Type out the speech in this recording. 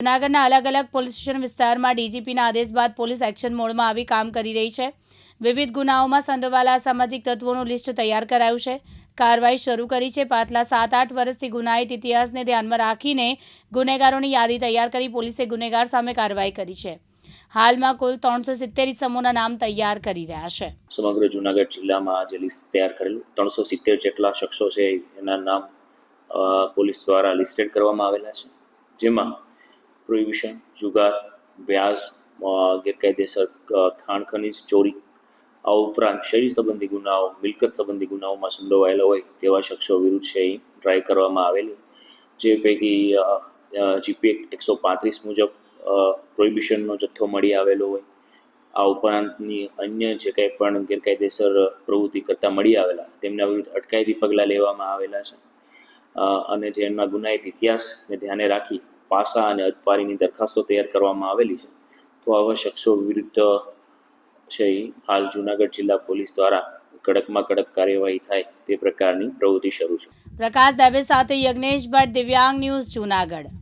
જૂનાગઢના અલગ અલગ પોલીસ સ્ટેશન વિસ્તારમાં ડીજીપીના આદેશ બાદ પોલીસ એક્શન મોડમાં આવી કામ કરી રહી છે. વિવિધ ગુનાઓમાં સંડોવાયેલા સામાજિક તત્વોનું લિસ્ટ તૈયાર કરાયું છે. કાર્યવાહી શરૂ કરી છે. પાછલા સાત આઠ વર્ષથી ગુનાહિત ઇતિહાસને ધ્યાનમાં રાખીને ગુનેગારોની યાદી તૈયાર કરી પોલીસે ગુનેગાર સામે કાર્યવાહી કરી છે. હાલમાં કુલ ત્રણસો સિત્તેર સમૂહના નામ તૈયાર કરી રહ્યા છે. સમગ્ર જુનાગઢ જિલ્લામાં જે લિસ્ટ તૈયાર કરેલું. ત્રણસો સિત્તેર જેટલા શખ્સો છે એના નામ પોલીસ દ્વારા લિસ્ટેડ કરવામાં આવેલા છે. જેમાં પ્રોહિબિશન જુગાર વ્યાજ ગેરકાયદેસર ખાણ ખનીજ ચોરી આ ઉપરાંત શરીર સંબંધી ગુનાઓ, મિલકત સંબંધી ગુનાઓમાં સંડોવાયેલા હોય તેવા શખ્સો વિરુદ્ધ છે ટ્રાય કરવામાં આવેલી. જે પૈકી જીપી એકસો પાંત્રીસ મુજબ પ્રોહિબિશનનો જથ્થો મળી આવેલો હોય. આ ઉપરાંતની અન્ય જે કંઈ પણ ગેરકાયદેસર પ્રવૃત્તિ કરતા મળી આવેલા, તેમના વિરુદ્ધ અટકાયતી પગલાં લેવામાં આવેલા છે. અને જેમના ગુનાહિત ઇતિહાસને ધ્યાને રાખી પાસા અને અટવારીની દરખાસ્તો તૈયાર કરવામાં આવેલી છે. તો આવા શખ્સો વિરુદ્ધ છે હાલ જુનાગઢ જિલ્લા પોલીસ દ્વારા કડકમાં કડક કાર્યવાહી થાય તે પ્રકારની પ્રવૃત્તિ શરૂ છે. પ્રકાશ દવે સાથે યજ્ઞેશ ભટ્ટ દિવ્યાંગ ન્યૂઝ જૂનાગઢ.